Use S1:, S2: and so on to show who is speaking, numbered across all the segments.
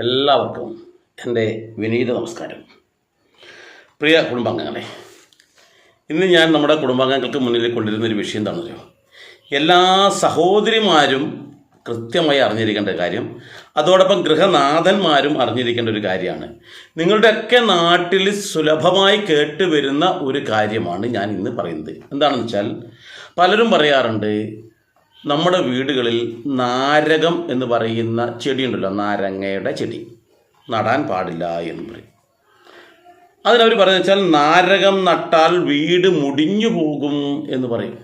S1: എല്ലാവർക്കും എന്റെ വിനീത നമസ്കാരം. പ്രിയ കുടുംബാംഗങ്ങളെ ഇന്ന് ഞാൻ നമ്മുടെ കുടുംബാംഗങ്ങൾക്ക് മുന്നിൽ കൊണ്ടിരുന്ന ഒരു വിഷയം എന്താണെന്നറിയോ എല്ലാ സഹോദരിമാരും കൃത്യമായി അറിഞ്ഞിരിക്കേണ്ട കാര്യം അതോടൊപ്പം ഗൃഹനാഥന്മാരും അറിഞ്ഞിരിക്കേണ്ട ഒരു കാര്യമാണ്. നിങ്ങളുടെയൊക്കെ നാട്ടിൽ സുലഭമായി കേട്ടുവരുന്ന ഒരു കാര്യമാണ് ഞാൻ ഇന്ന് പറയുന്നത്. എന്താണെന്ന് വെച്ചാൽ പലരും പറയാറുണ്ട് നമ്മുടെ വീടുകളിൽ നാരകം എന്ന് പറയുന്ന ചെടിയുണ്ടല്ലോ നാരങ്ങയുടെ ചെടി. നടാൻ പാടില്ല എന്ന് പറയും. അതിനവർ പറഞ്ഞു വെച്ചാൽ നാരകം നട്ടാൽ വീട് മുടിഞ്ഞു പോകും എന്ന് പറയും.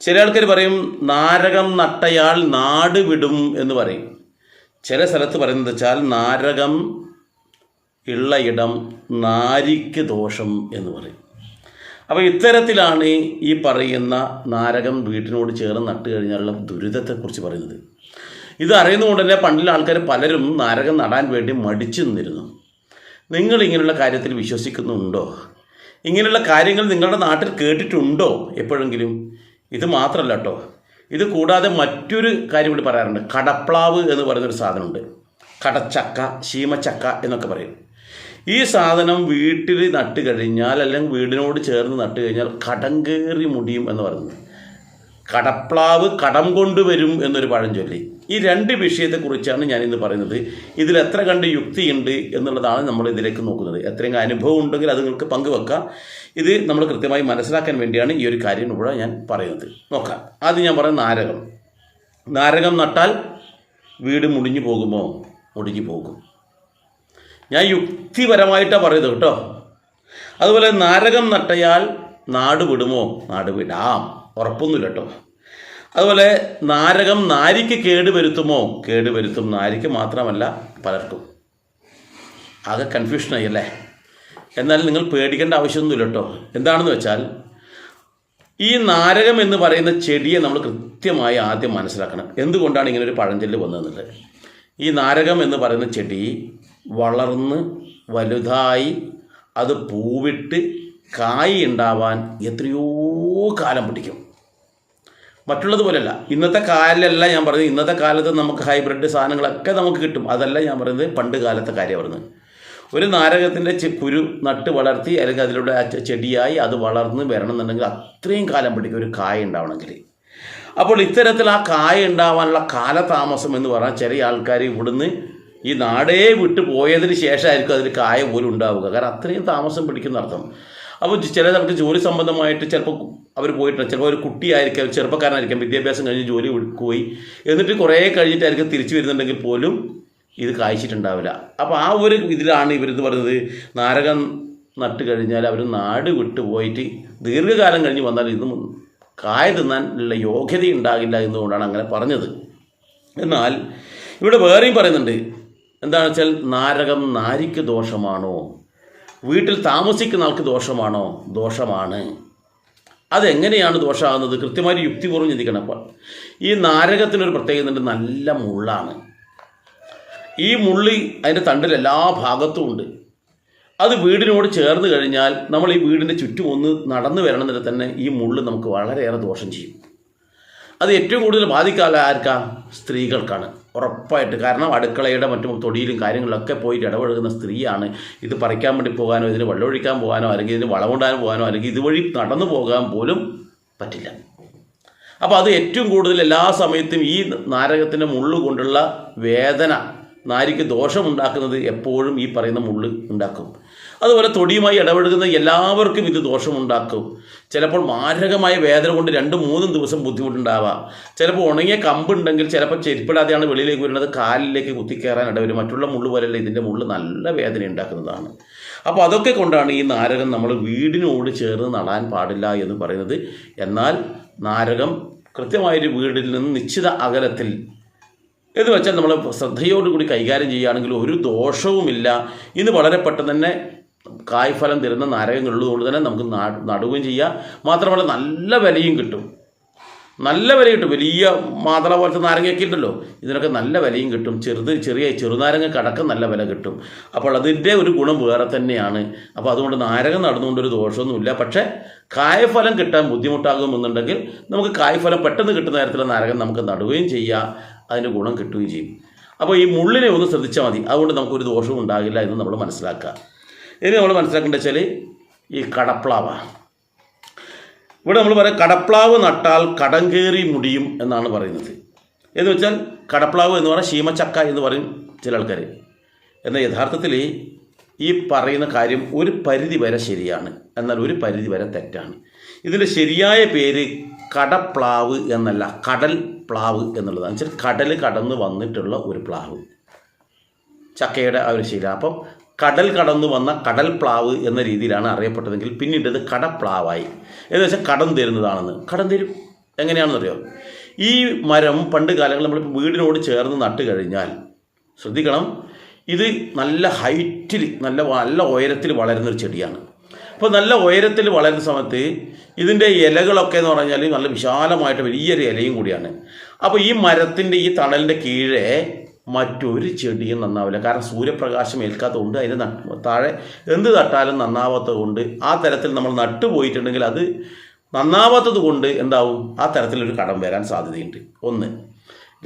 S1: ചില ആൾക്കാർ പറയും നാരകം നട്ടയാൾ നാട് വിടും എന്ന് പറയും. ചില സ്ഥലത്ത് പറയുന്നത് വെച്ചാൽ നാരകം ഉള്ള ഇടം നാരിക്ക് ദോഷം എന്ന് പറയും. അപ്പോൾ ഇത്തരത്തിലാണ് ഈ പറയുന്ന നാരകം വീട്ടിനോട് ചേർന്ന് നട്ട് കഴിഞ്ഞാലുള്ള ദുരിതത്തെക്കുറിച്ച് പറയുന്നത്. ഇത് അറിയുന്നതുകൊണ്ട് തന്നെ പണ്ടിലെ ആൾക്കാർ പലരും നാരകം നടാൻ വേണ്ടി മടിച്ചു നിന്നിരുന്നു. നിങ്ങൾ ഇങ്ങനെയുള്ള കാര്യത്തിൽ വിശ്വസിക്കുന്നുണ്ടോ? ഇങ്ങനെയുള്ള കാര്യങ്ങൾ നിങ്ങളുടെ നാട്ടിൽ കേട്ടിട്ടുണ്ടോ എപ്പോഴെങ്കിലും? ഇത് മാത്രമല്ല കേട്ടോ. ഇത് കൂടാതെ മറ്റൊരു കാര്യം കൂടി പറയാറുണ്ട്. കടപ്ലാവ് എന്ന് പറയുന്നൊരു സാധനമുണ്ട്. കടച്ചക്ക ശീമച്ചക്ക എന്നൊക്കെ പറയും. ഈ സാധനം വീട്ടിൽ നട്ട് കഴിഞ്ഞാൽ അല്ലെങ്കിൽ വീടിനോട് ചേർന്ന് നട്ട് കഴിഞ്ഞാൽ കടം കയറി മുടിയും എന്ന് പറയുന്നത്. കടപ്ലാവ് കടം കൊണ്ടുവരും എന്നൊരു പഴഞ്ചൊല്ലി ഈ രണ്ട് വിഷയത്തെക്കുറിച്ചാണ് ഞാൻ ഇന്ന് പറയുന്നത്. ഇതിൽ എത്ര കണ്ട് യുക്തിയുണ്ട് എന്നുള്ളതാണ് നമ്മൾ ഇതിലേക്ക് നോക്കുന്നത്. എത്രയും അനുഭവം ഉണ്ടെങ്കിൽ അത് നിങ്ങൾക്ക് പങ്കുവെക്കാം. ഇത് നമ്മൾ കൃത്യമായി മനസ്സിലാക്കാൻ വേണ്ടിയാണ് ഈ ഒരു കാര്യം ഇവിടെ ഞാൻ പറയുന്നത്. നോക്കാം. ആദ്യം ഞാൻ പറയുന്ന നാരകം. നാരകം നട്ടാൽ വീട് മുടിഞ്ഞു പോകുമോ? മുടിഞ്ഞു പോകും. ഞാൻ യുക്തിപരമായിട്ടാണ് പറയുന്നത് കേട്ടോ. അതുപോലെ നാരകം നട്ടയാൽ നാട് വിടുമോ? നാട് വിടാം. ഉറപ്പൊന്നുമില്ല കേട്ടോ. അതുപോലെ നാരകം നാരിക്ക് കേട് വരുത്തുമോ? കേട് വരുത്തും. നാരിക്ക് മാത്രമല്ല പലർക്കും. ആകെ കൺഫ്യൂഷനായി അല്ലേ? എന്നാൽ നിങ്ങൾ പേടിക്കേണ്ട ആവശ്യമൊന്നുമില്ല കേട്ടോ. എന്താണെന്ന് വെച്ചാൽ ഈ നാരകം എന്ന് പറയുന്ന ചെടിയെ നമ്മൾ കൃത്യമായി ആദ്യം മനസ്സിലാക്കണം. എന്തുകൊണ്ടാണ് ഇങ്ങനെ ഒരു പഴഞ്ചൊല്ല് വന്നതെന്നുള്ളത്? ഈ നാരകം എന്ന് പറയുന്ന ചെടി വളർന്ന് വലുതായി അത് പൂവിട്ട് കായ് ഉണ്ടാവാൻ എത്രയോ കാലം പിടിക്കും. മറ്റുള്ളതുപോലെയല്ല ഇന്നത്തെ കാലിലല്ല ഞാൻ പറയുന്നത് ഇന്നത്തെ കാലത്ത് നമുക്ക് ഹൈബ്രിഡ് സാധനങ്ങളൊക്കെ നമുക്ക് കിട്ടും. അതല്ല ഞാൻ പറയുന്നത് പണ്ട് കാലത്തെ കാര്യം പറയുന്നത് ഒരു നാരകത്തിന്റെ കുരു നട്ട് വളർത്തി അല്ലെങ്കിൽ അതിലൂടെ ചെടിയായി അത് വളർന്ന് വരണമെന്നുണ്ടെങ്കിൽ അത്രയും കാലം പിടിക്കും ഒരു കായ ഉണ്ടാവണമെങ്കിൽ. അപ്പോൾ ഇത്തരത്തിൽ ആ കായ ഉണ്ടാവാനുള്ള കാലതാമസം എന്ന് പറഞ്ഞാൽ ചെറിയ ആൾക്കാർ ഇവിടുന്ന് ഈ നാടേ വിട്ടു പോയതിന് ശേഷമായിരിക്കും അതിൽ കായ പോലും ഉണ്ടാവുക. കാരണം അത്രയും താമസം പിടിക്കുന്ന അർത്ഥം. അപ്പോൾ ചില നമുക്ക് ജോലി സംബന്ധമായിട്ട് ചിലപ്പോൾ അവർ പോയിട്ടുണ്ട്. ചിലപ്പോൾ ഒരു കുട്ടിയായിരിക്കാം ചെറുപ്പക്കാരനായിരിക്കാം വിദ്യാഭ്യാസം കഴിഞ്ഞ് ജോലി പോയി. എന്നിട്ട് കുറേ കഴിഞ്ഞിട്ടായിരിക്കും തിരിച്ചു വരുന്നുണ്ടെങ്കിൽ പോലും ഇത് കായ്ച്ചിട്ടുണ്ടാവില്ല. അപ്പോൾ ആ ഒരു ഇതിലാണ് ഇവരെന്ന് പറയുന്നത് നാരകം നട്ട് കഴിഞ്ഞാൽ അവർ നാട് വിട്ടു പോയിട്ട് ദീർഘകാലം കഴിഞ്ഞ് വന്നാൽ ഇത് കായ തിന്നാൻ ഉള്ള യോഗ്യത ഉണ്ടാകില്ല എന്നുകൊണ്ടാണ് അങ്ങനെ പറഞ്ഞത്. എന്നാൽ ഇവിടെ വേറെയും പറയുന്നുണ്ട്. എന്താണെന്ന് വെച്ചാൽ നാരകം നാരിക്ക് ദോഷമാണോ? വീട്ടിൽ താമസിക്കുന്ന ആൾക്ക് ദോഷമാണോ? ദോഷമാണ്. അതെങ്ങനെയാണ് ദോഷമാകുന്നത്? കൃത്യമായി യുക്തിപൂർവം ചിന്തിക്കണം. അപ്പോൾ ഈ നാരകത്തിനൊരു പ്രത്യേകത നല്ല മുള്ളാണ്. ഈ മുള്ളി അതിന്റെ തണ്ടിൽ എല്ലാ ഭാഗത്തും ഉണ്ട്. അത് വീടിനോട് ചേർന്ന് കഴിഞ്ഞാൽ നമ്മൾ ഈ വീടിന്റെ ചുറ്റും ഒന്ന് നടന്നു വരണമെന്നില്ല തന്നെ ഈ മുള്ള് നമുക്ക് വളരെയേറെ ദോഷം ചെയ്യും. അത് ഏറ്റവും കൂടുതൽ ബാധിക്കാതെ ആർക്കാ? സ്ത്രീകൾക്കാണ്. ഉറപ്പായിട്ട്. കാരണം അടുക്കളയുടെ മറ്റും തൊടിയിലും കാര്യങ്ങളിലൊക്കെ പോയിട്ട് ഇടപഴകുന്ന സ്ത്രീയാണ്. ഇത് പറിക്കാൻ വേണ്ടി പോകാനോ ഇതിന് വെള്ളമൊഴിക്കാൻ പോകാനോ അല്ലെങ്കിൽ ഇതിന് വളമുണ്ടാൻ പോകാനോ അല്ലെങ്കിൽ ഇതുവഴി നടന്നു പോകാൻ പോലും പറ്റില്ല. അപ്പോൾ അത് ഏറ്റവും കൂടുതൽ എല്ലാ സമയത്തും ഈ നാരകത്തിന്റെ മുള്ളു കൊണ്ടുള്ള വേദന നാരിക്ക് ദോഷമുണ്ടാക്കുന്നത് എപ്പോഴും ഈ പറയുന്ന മുള്ള് ഉണ്ടാക്കും. അതുപോലെ തൊടിയുമായി ഇടപെടുന്ന എല്ലാവർക്കും ഇത് ദോഷമുണ്ടാക്കും. ചിലപ്പോൾ മാരകമായ വേദന കൊണ്ട് രണ്ട് മൂന്നും ദിവസം ബുദ്ധിമുട്ടുണ്ടാവാം. ചിലപ്പോൾ ഉണങ്ങിയ കമ്പുണ്ടെങ്കിൽ ചിലപ്പോൾ ചെരുപ്പിടാതെയാണ് വെളിയിലേക്ക് വരുന്നത്. കാലിലേക്ക് കുത്തിക്കയറാൻ ഇടവരും. മറ്റുള്ള മുള്ളു പോലെയല്ല ഇതിന്റെ മുള്ള് നല്ല വേദന ഉണ്ടാക്കുന്നതാണ്. അപ്പോൾ അതൊക്കെ കൊണ്ടാണ് ഈ നാരകം നമ്മൾ വീടിനോട് ചേർന്ന് നടാൻ പാടില്ല എന്ന് പറയുന്നത്. എന്നാൽ നാരകം കൃത്യമായൊരു വീടിൽ നിന്ന് നിശ്ചിത അകലത്തിൽ എന്ന് വെച്ചാൽ നമ്മൾ ശ്രദ്ധയോടുകൂടി കൈകാര്യം ചെയ്യുകയാണെങ്കിൽ ഒരു ദോഷവുമില്ല. ഇന്ന് വളരെ പെട്ടെന്ന് തന്നെ കായ്ഫലം തരുന്ന നാരകങ്ങളുള്ളതുകൊണ്ട് തന്നെ നമുക്ക് നടുകയും ചെയ്യാം. മാത്രമല്ല നല്ല വിലയും കിട്ടും. നല്ല വില കിട്ടും. വലിയ മാതള പോലത്തെ നാരങ്ങയൊക്കെ ഉണ്ടല്ലോ. ഇതിനൊക്കെ നല്ല വിലയും കിട്ടും. ചെറുത് ചെറിയ ചെറുനാരങ്ങ അടക്കം നല്ല വില കിട്ടും. അപ്പോൾ അതിന്റെ ഒരു ഗുണം വേറെ തന്നെയാണ്. അപ്പോൾ അതുകൊണ്ട് നാരകം നടന്നുകൊണ്ട് ഒരു ദോഷമൊന്നുമില്ല. പക്ഷേ കായഫലം കിട്ടാൻ ബുദ്ധിമുട്ടാകുമെന്നുണ്ടെങ്കിൽ നമുക്ക് കായ്ഫലം പെട്ടെന്ന് കിട്ടുന്ന തരത്തിലുള്ള നാരകം നമുക്ക് നടുകയും ചെയ്യാം. അതിന്റെ ഗുണം കിട്ടുകയും ചെയ്യും. അപ്പോൾ ഈ മുള്ളിനെ ഒന്ന് ശ്രദ്ധിച്ചാൽ മതി. അതുകൊണ്ട് നമുക്കൊരു ദോഷവും ഉണ്ടാകില്ല എന്ന് നമ്മൾ മനസ്സിലാക്കുക. ഇനി നമ്മൾ മനസ്സിലാക്കേണ്ടത് വെച്ചാൽ ഈ കടപ്ലാവാണ് ഇവിടെ നമ്മൾ പറയാം കടപ്ലാവ് നട്ടാൽ കടം കയറി മുടിയും എന്നാണ് പറയുന്നത്. എന്ന് വെച്ചാൽ കടപ്ലാവ് എന്ന് പറഞ്ഞാൽ ശീമച്ചക്ക എന്ന് പറയും ചില ആൾക്കാർ എന്നാൽ യഥാർത്ഥത്തിൽ ഈ പറയുന്ന കാര്യം ഒരു പരിധി വരെ ശരിയാണ്. എന്നാൽ ഒരു പരിധി വരെ തെറ്റാണ്. ഇതിന്റെ ശരിയായ പേര് കടപ്ലാവ് എന്നല്ല കടൽ പ്ലാവ് എന്നുള്ളതാണ്. വെച്ചാൽ കടൽ കടന്ന് വന്നിട്ടുള്ള ഒരു പ്ലാവ്. ചക്കയുടെ ആ ഒരു ശീല. അപ്പം കടൽ കടന്നു വന്ന കടൽ പ്ലാവ് എന്ന രീതിയിലാണ് അറിയപ്പെട്ടതെങ്കിൽ പിന്നീട് ഇത് കടപ്ലാവായി. എന്ന് വെച്ചാൽ കടം തരുന്നതാണെന്ന്. കടം തരും. എങ്ങനെയാണെന്ന് എങ്ങനെയാണെന്നറിയോ? ഈ മരം പണ്ട് കാലങ്ങളിൽ നമ്മൾ വീടിനോട് ചേർന്ന് നട്ട് കഴിഞ്ഞാൽ ശ്രദ്ധിക്കണം ഇത് നല്ല ഹൈറ്റിൽ നല്ല നല്ല ഉയരത്തിൽ വളരുന്നൊരു ചെടിയാണ്. അപ്പോൾ നല്ല ഉയരത്തിൽ വളരുന്ന സമയത്ത് ഇതിന്റെ ഇലകളൊക്കെ എന്ന് പറഞ്ഞാൽ നല്ല വിശാലമായിട്ട് വലിയൊരു ഇലയും കൂടിയാണ്. അപ്പോൾ ഈ മരത്തിന്റെ ഈ തണലിന്റെ കീഴെ മറ്റൊരു ചെടിയും നന്നാവില്ല. കാരണം സൂര്യപ്രകാശം ഏൽക്കാത്തതുകൊണ്ട് അതിന് നട്ട് താഴെ എന്ത് നട്ടാലും നന്നാവാത്തത് കൊണ്ട് ആ തരത്തിൽ നമ്മൾ നട്ടു പോയിട്ടുണ്ടെങ്കിൽ അത് നന്നാവാത്തത് കൊണ്ട് എന്താവും? ആ തരത്തിലൊരു കടം വരാൻ സാധ്യതയുണ്ട്. ഒന്ന്.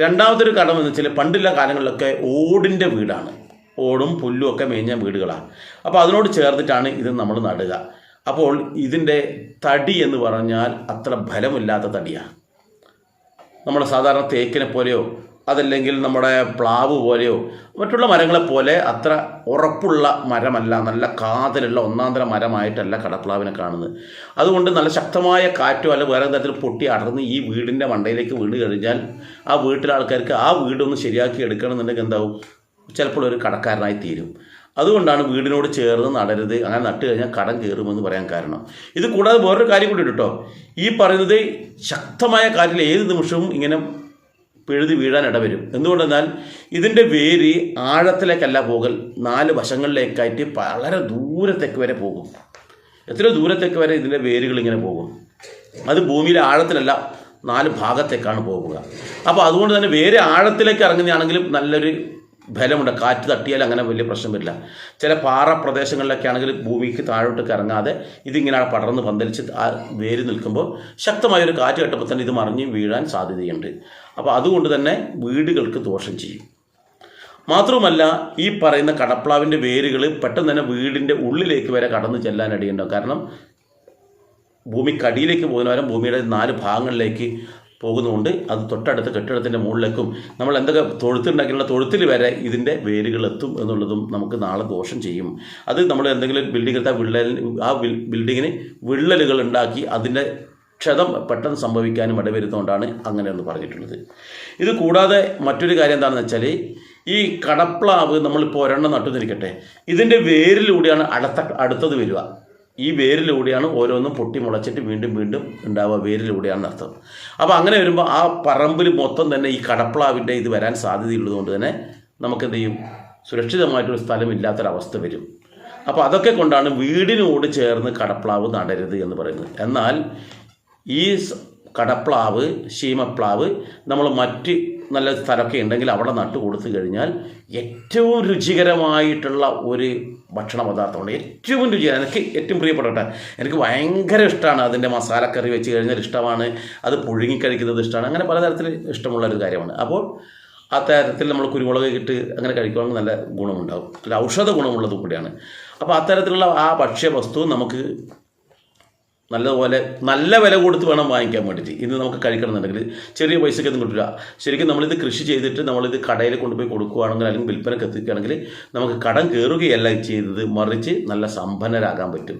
S1: രണ്ടാമതൊരു കടം എന്ന് വെച്ചാൽ പണ്ടുള്ള കാലങ്ങളിലൊക്കെ ഓടിന്റെ വീടാണ്. ഓടും പുല്ലും ഒക്കെ മേഞ്ഞ വീടുകളാണ്. അപ്പോൾ അതിനോട് ചേർത്തിട്ടാണ് ഇത് നമ്മൾ നടുക. അപ്പോൾ ഇതിന്റെ തടി എന്ന് പറഞ്ഞാൽ അത്ര ഫലമില്ലാത്ത തടിയാണ്. നമ്മുടെ സാധാരണ തേക്കിനെ പോലെയോ അതല്ലെങ്കിൽ നമ്മുടെ പ്ലാവ് പോലെയോ മറ്റുള്ള മരങ്ങളെ പോലെ അത്ര ഉറപ്പുള്ള മരമല്ല നല്ല കാതലുള്ള ഒന്നാന്തര മരമായിട്ടല്ല കടപ്ലാവിനെ കാണുന്നത്. അതുകൊണ്ട് നല്ല ശക്തമായ കാറ്റോ അല്ലെങ്കിൽ വേറെ തരത്തിൽ പൊട്ടി അടർന്ന് ഈ വീടിന്റെ മണ്ടയിലേക്ക് വീണ് കഴിഞ്ഞാൽ ആ വീട്ടിലെ ആൾക്കാർക്ക് ആ വീടൊന്ന് ശരിയാക്കി എടുക്കണമെന്നുണ്ടെങ്കിൽ എന്താവും? ചിലപ്പോൾ ഒരു കടക്കാരനായി തീരും. അതുകൊണ്ടാണ് വീടിനോട് ചേർന്ന് നടരുത് അങ്ങനെ നട്ട് കഴിഞ്ഞാൽ കടം കയറുമെന്ന് പറയാൻ കാരണം. ഇത് കൂടാതെ വേറൊരു കാര്യം കൂടി കേട്ടോ. ഈ പറയുന്നത് ശക്തമായ കാറ്റിൽ ഏത് നിമിഷവും ഇങ്ങനെ പിഴുതി വീഴാൻ ഇടവരും. എന്തുകൊണ്ടെന്നാൽ ഇതിന്റെ വേര് ആഴത്തിലേക്കല്ല പോകൽ നാല് വശങ്ങളിലേക്കായിട്ട് വളരെ ദൂരത്തേക്ക് വരെ പോകും. എത്ര ദൂരത്തേക്ക് വരെ ഇതിന്റെ വേരുകൾ ഇങ്ങനെ പോകും. അത് ഭൂമിയിലെ ആഴത്തിലല്ല നാല് ഭാഗത്തേക്കാണ് പോവുക അപ്പോൾ അതുകൊണ്ട് തന്നെ വേര് ആഴത്തിലേക്ക് ഇറങ്ങുന്നതാണെങ്കിലും നല്ലൊരു ബലമുണ്ട് കാറ്റ് തട്ടിയാൽ അങ്ങനെ വലിയ പ്രശ്നം വരില്ല ചില പാറ പ്രദേശങ്ങളിലൊക്കെ ആണെങ്കിൽ ഭൂമിക്ക് താഴോട്ട് ഇറങ്ങാതെ ഇതിങ്ങനെ പടർന്ന് പന്തലിച്ച് ആ വേര് നിൽക്കുമ്പോൾ ശക്തമായൊരു കാറ്റ് കെട്ടപ്പോൾ തന്നെ ഇത് മറിഞ്ഞ് വീഴാൻ സാധ്യതയുണ്ട്. അപ്പോൾ അതുകൊണ്ട് തന്നെ വീടുകൾക്ക് ദോഷം ചെയ്യും. മാത്രവുമല്ല ഈ പറയുന്ന കടപ്ലാവിന്റെ വേരുകൾ പെട്ടെന്ന് തന്നെ വീടിന്റെ ഉള്ളിലേക്ക് വരെ കടന്നു ചെല്ലാൻ അടിയുണ്ടാവും. കാരണം ഭൂമിക്കടിയിലേക്ക് പോകുന്നവരും ഭൂമിയുടെ നാല് ഭാഗങ്ങളിലേക്ക് പോകുന്നതുകൊണ്ട് അത് തൊട്ടടുത്ത കെട്ടിടത്തിന്റെ മുകളിലേക്കും നമ്മൾ എന്തൊക്കെ തൊഴുത്തുണ്ടാക്കിയുള്ള തൊഴുത്തിൽ വരെ ഇതിന്റെ വേരുകൾ എത്തും എന്നുള്ളതും നമുക്ക് നാളെ ദോഷം ചെയ്യും. അത് നമ്മൾ എന്തെങ്കിലും ബിൽഡിംഗ് എടുത്താൽ വിള്ളൽ ആ ബിൽ- ബിൽഡിങ്ങിന് വിള്ളലുകൾ ഉണ്ടാക്കി അതിന്റെ ക്ഷതം പെട്ടെന്ന് സംഭവിക്കാനും ഇടവരുന്നതുകൊണ്ടാണ് അങ്ങനെയെന്ന് പറഞ്ഞിട്ടുള്ളത്. ഇത് കൂടാതെ മറ്റൊരു കാര്യം എന്താണെന്ന് വെച്ചാൽ ഈ കടപ്ലാവ് നമ്മളിപ്പോൾ ഒരെണ്ണം നട്ടു നിൽക്കട്ടെ ഇതിന്റെ വേരിലൂടെയാണ് അടുത്ത അടുത്തത് വരിക. ഈ വേരിലൂടെയാണ് ഓരോന്നും പൊട്ടി മുളച്ചിട്ട് വീണ്ടും വീണ്ടും ഉണ്ടാവുക വേരിലൂടെയാണ് അർത്ഥം. അപ്പോൾ അങ്ങനെ വരുമ്പോൾ ആ പറമ്പിൽ മൊത്തം തന്നെ ഈ കടപ്പ്ളാവിന്റെ ഇത് വരാൻ സാധ്യതയുള്ളതുകൊണ്ട് തന്നെ നമുക്ക് എന്ത് ചെയ്യും സുരക്ഷിതമായിട്ടൊരു സ്ഥലമില്ലാത്തൊരവസ്ഥ വരും. അപ്പോൾ അതൊക്കെ കൊണ്ടാണ് വീടിനോട് ചേർന്ന് കടപ്ലാവ് നടരുത് എന്ന് പറയുന്നത്. എന്നാൽ ഈ കടപ്പ്ളാവ് ശീമപ്ലാവ് നമ്മൾ മറ്റ് നല്ല സ്ഥലമൊക്കെ ഉണ്ടെങ്കിൽ അവിടെ നട്ടു കൊടുത്തു കഴിഞ്ഞാൽ ഏറ്റവും രുചികരമായിട്ടുള്ള ഒരു ഭക്ഷണ പദാർത്ഥമുണ്ട് ഏറ്റവും രുചി എനിക്ക് ഏറ്റവും പ്രിയപ്പെട്ട എനിക്ക് ഭയങ്കര ഇഷ്ടമാണ് അതിന്റെ മസാലക്കറി വെച്ച് കഴിഞ്ഞാൽ ഇഷ്ടമാണ് അത് പുഴുങ്ങി കഴിക്കുന്നത് ഇഷ്ടമാണ് അങ്ങനെ പലതരത്തിൽ ഇഷ്ടമുള്ള ഒരു കാര്യമാണ്. അപ്പോൾ ആ തരത്തിൽ നമ്മൾ കുരുമുളക് ഇട്ട് അങ്ങനെ കഴിക്കുവാണെങ്കിൽ നല്ല ഗുണമുണ്ടാകും. അല്ല ഔഷധ ഗുണമുള്ളത് കൂടിയാണ്. അപ്പോൾ അത്തരത്തിലുള്ള ആ ഭക്ഷ്യവസ്തു നമുക്ക് നല്ലതുപോലെ നല്ല വില കൊടുത്ത് വേണം വാങ്ങിക്കാൻ വേണ്ടിയിട്ട്. ഇന്ന് നമുക്ക് കഴിക്കണമെന്നുണ്ടെങ്കിൽ ചെറിയ പൈസയ്ക്ക് ഒന്നും കിട്ടില്ല ശരിക്കും നമ്മളിത് കൃഷി ചെയ്തിട്ട് നമ്മളിത് കടയിൽ കൊണ്ടുപോയി കൊടുക്കുകയാണെങ്കിൽ അല്ലെങ്കിൽ വിൽപ്പനക്ക് എത്തിക്കുകയാണെങ്കിൽ നമുക്ക് കടം കയറുകയല്ല ചെയ്തത് മറിച്ച് നല്ല സമ്പന്നരാകാൻ പറ്റും.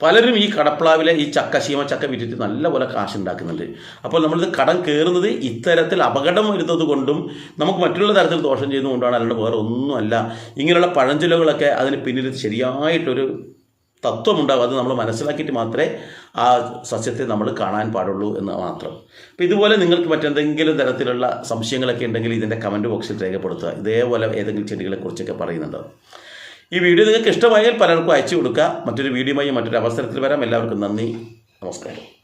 S1: പലരും ഈ കടപ്പ്ളാവിലെ ഈ ചക്ക ശീമ ചക്ക വിറ്റിട്ട് നല്ലപോലെ കാശ് ഉണ്ടാക്കുന്നുണ്ട് അപ്പോൾ നമ്മളിത് കടം കയറുന്നത് ഇത്തരത്തിൽ അപകടം വരുന്നത് കൊണ്ടും നമുക്ക് മറ്റുള്ള തരത്തിൽ ദോഷം ചെയ്യുന്നതുകൊണ്ടാണ് അല്ലാണ്ട് വേറെ ഒന്നുമല്ല. ഇങ്ങനെയുള്ള പഴഞ്ചൊല്ലുകളൊക്കെ അതിന് പിന്നിൽ ശരിയായിട്ടൊരു തത്വമുണ്ടാകും അത് നമ്മൾ മനസ്സിലാക്കിയിട്ട് മാത്രമേ ആ സസ്യത്തെ നമ്മൾ കാണാൻ പാടുള്ളൂ എന്ന് മാത്രം. അപ്പോൾ ഇതുപോലെ നിങ്ങൾക്ക് മറ്റെന്തെങ്കിലും തരത്തിലുള്ള സംശയങ്ങളൊക്കെ ഉണ്ടെങ്കിൽ ഇതിന്റെ കമന്റ് ബോക്സിൽ രേഖപ്പെടുത്തുക. ഇതേപോലെ ഏതെങ്കിലും ചെടികളെക്കുറിച്ചൊക്കെ പറയുന്നുണ്ടോ. ഈ വീഡിയോ നിങ്ങൾക്ക് ഇഷ്ടമായാൽ പലർക്കും അയച്ചു കൊടുക്കുക. മറ്റൊരു വീഡിയോയുമായി മറ്റൊരു അവസരത്തിൽ വരാം. എല്ലാവർക്കും നന്ദി. നമസ്കാരം.